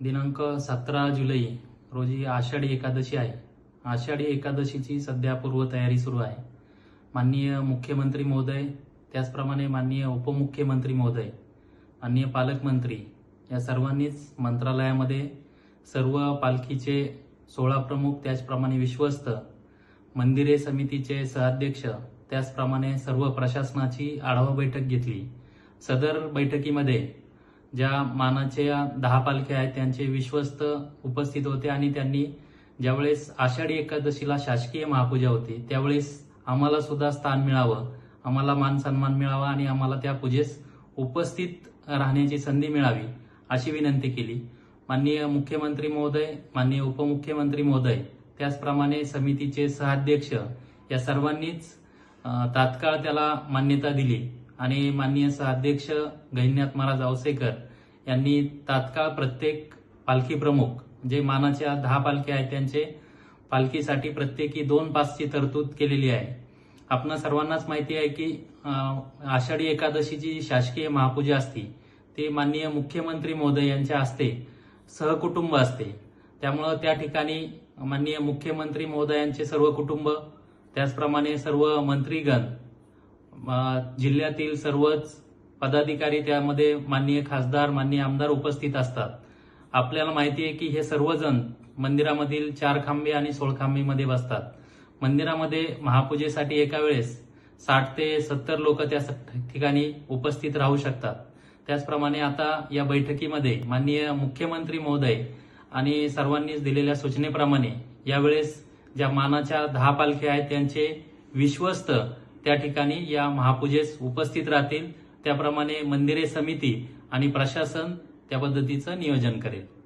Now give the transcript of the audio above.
दिनांक सतरा जुलै रोजी आषाढी एकादशी आहे. आषाढी एकादशीची सध्या पूर्वतयारी सुरू आहे. माननीय मुख्यमंत्री महोदय त्याचप्रमाणे माननीय उपमुख्यमंत्री महोदय माननीय पालकमंत्री या सर्वांनीच मंत्रालयामध्ये सर्व पालखीचे सोळा प्रमुख त्याचप्रमाणे विश्वस्त मंदिरे समितीचे सहाध्यक्ष त्याचप्रमाणे सर्व प्रशासनाची आढावा बैठक घेतली. सदर बैठकीमध्ये ज्या मानाच्या दहा पालख्या आहेत त्यांचे विश्वस्त उपस्थित होते आणि त्यांनी ज्यावेळेस आषाढी एकादशीला शासकीय महापूजा होती त्यावेळेस आम्हाला सुद्धा स्थान मिळावं. आम्हाला मान सन्मान मिळावा आणि आम्हाला त्या पूजेस उपस्थित राहण्याची संधी मिळावी अशी विनंती केली. माननीय मुख्यमंत्री महोदय माननीय उपमुख्यमंत्री महोदय त्याचप्रमाणे समितीचे सहाध्यक्ष या सर्वांनीच तात्काळ त्याला मान्यता दिली. आणि माननीय सहाध्यक्ष गहिनीनाथ महाराज औसेकर यांनी तात्काळ प्रत्येक पालखी प्रमुख जे मानाच्या दहा पालख्या आहेत त्यांचे पालखीसाठी प्रत्येकी दोन पासची तरतूद केलेली आहे. आपणा सर्वांनाच माहिती आहे की आषाढी एकादशीची जी शासकीय महापूजा असते. ती माननीय मुख्यमंत्री महोदय यांच्या हस्ते सहकुटुंब असते. त्यामुळं त्या ठिकाणी माननीय मुख्यमंत्री महोदयांचे सर्व कुटुंब त्याचप्रमाणे सर्व मंत्रीगण जिल्ह्यातील सर्वच पदाधिकारी त्यामध्ये माननीय खासदार माननीय आमदार उपस्थित असतात. आपल्याला माहिती आहे की हे सर्वजण मंदिरामधील चार खांबे आणि सोळखांबीमध्ये बसतात. मंदिरामध्ये महापूजेसाठी एका वेळेस साठ ते सत्तर लोक त्या ठिकाणी उपस्थित राहू शकतात. त्याचप्रमाणे आता या बैठकीमध्ये माननीय मुख्यमंत्री महोदय आणि सर्वांनीच दिलेल्या सूचनेप्रमाणे यावेळेस ज्या मानाच्या दहा पालख्या आहेत त्यांचे विश्वस्त त्या ठिकाणी या महापूजेस उपस्थित राहतील. त्याप्रमाणे मंदिरे समिती आणि प्रशासन त्या पद्धतीचं नियोजन करेल.